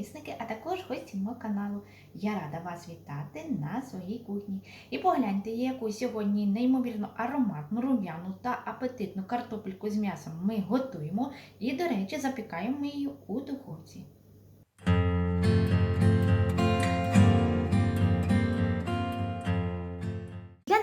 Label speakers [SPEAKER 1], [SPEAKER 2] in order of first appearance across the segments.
[SPEAKER 1] підписники, а також гості мого каналу. Я рада вас вітати на своїй кухні. І погляньте, яку сьогодні неймовірно ароматну, рум'яну та апетитну картопельку з м'ясом ми готуємо. І, до речі, запікаємо її у духовці.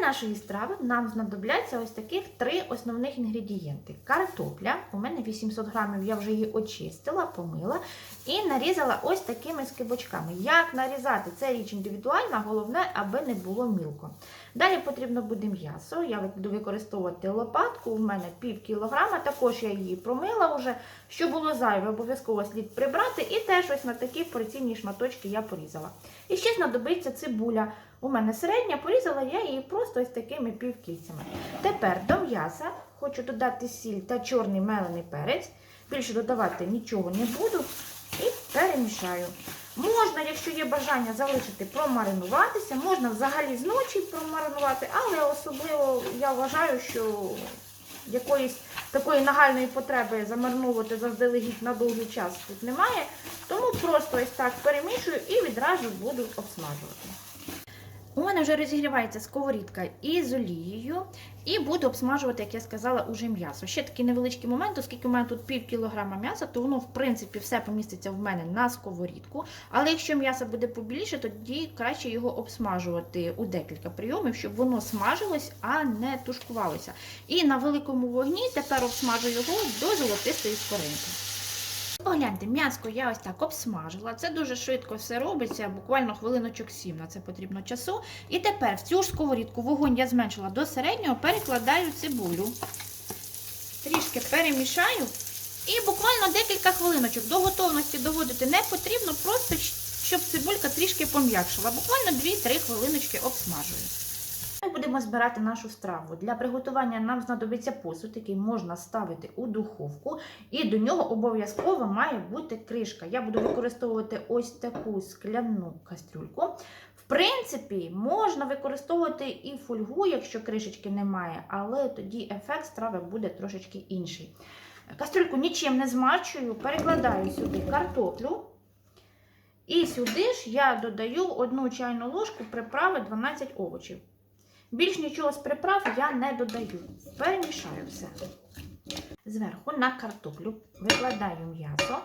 [SPEAKER 1] Нашої страви нам знадобляться ось таких три основних інгредієнти. Картопля, у мене 800 грамів, я вже її очистила, помила і нарізала ось такими скибочками. Як нарізати? Це річ індивідуальна, головне, аби не було мілко. Далі потрібно буде м'ясо. Я буду використовувати лопатку, у мене пів кілограма, також я її промила вже. Що було зайве, обов'язково слід прибрати. І теж ось на такі порційні шматочки я порізала. І ще знадобиться цибуля. У мене середня, порізала я її просто ось такими півкільцями. Тепер до м'яса хочу додати сіль та чорний мелений перець. Більше додавати нічого не буду і перемішаю. Можна, якщо є бажання, залишити промаринуватися, можна взагалі зночі промаринувати, але особливо я вважаю, що якоїсь такої нагальної потреби замаринувати заздалегідь на довгий час тут немає. Тому просто ось так перемішую і відразу буду обсмажувати. У мене вже розігрівається сковорідка із олією, і буду обсмажувати, як я сказала, уже м'ясо. Ще такий невеличкий момент, оскільки у мене тут пів кілограма м'яса, то воно, в принципі, все поміститься в мене на сковорідку. Але якщо м'ясо буде побільше, тоді краще його обсмажувати у декілька прийомів, щоб воно смажилось, а не тушкувалося. І на великому вогні тепер обсмажу його до золотистої скоринки. Погляньте, м'яско я ось так обсмажила. Це дуже швидко все робиться, буквально хвилиночок 7 на це потрібно часу. І тепер в цю ж сковорідку вогонь я зменшила до середнього, перекладаю цибулю. Трішки перемішаю. І буквально декілька хвилиночок до готовності доводити не потрібно, просто щоб цибулька трішки пом'якшила. Буквально 2-3 хвилиночки обсмажую. Будемо збирати нашу страву. Для приготування нам знадобиться посуд, який можна ставити у духовку, і до нього обов'язково має бути кришка. Я буду використовувати ось таку скляну кастрюльку. В принципі, можна використовувати і фольгу, якщо кришечки немає, але тоді ефект страви буде трошечки інший. Кастрюльку нічим не змачую, перекладаю сюди картоплю. І сюди ж я додаю одну чайну ложку приправи 12 овочів. Більш нічого з приправ я не додаю. Перемішаю все. Зверху на картоплю викладаю м'ясо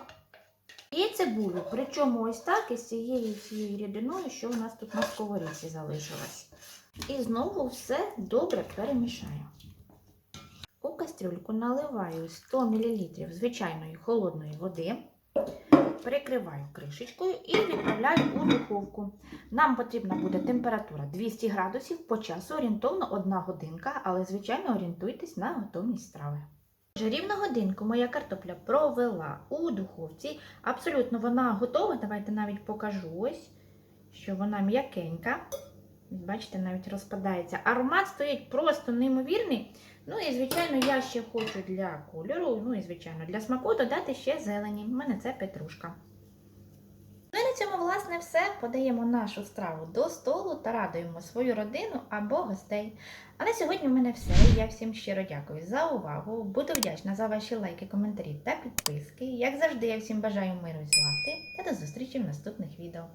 [SPEAKER 1] і цибулю. Причому ось так із цією цією рідиною, що у нас тут на сковорідці залишилось. І знову все добре перемішаю. У кастрюльку наливаю 100 мл звичайної холодної води. Перекриваю кришечкою і відправляю у духовку. Нам потрібна буде температура 200 градусів по часу орієнтовно 1 годинка, але, звичайно, орієнтуйтесь на готовність страви. Вже рівно годинку моя картопля провела у духовці. Абсолютно вона готова. Давайте навіть покажу ось, що вона м'якенька. Бачите, навіть розпадається. Аромат стоїть просто неймовірний. Ну і, звичайно, я ще хочу для кольору, ну і, звичайно, для смаку додати ще зелені. У мене це петрушка. Ну і на цьому, власне, все. Подаємо нашу страву до столу та радуємо свою родину або гостей. А на сьогодні в мене все. Я всім щиро дякую за увагу. Буду вдячна за ваші лайки, коментарі та підписки. Як завжди, я всім бажаю миру і злагоди та до зустрічі в наступних відео.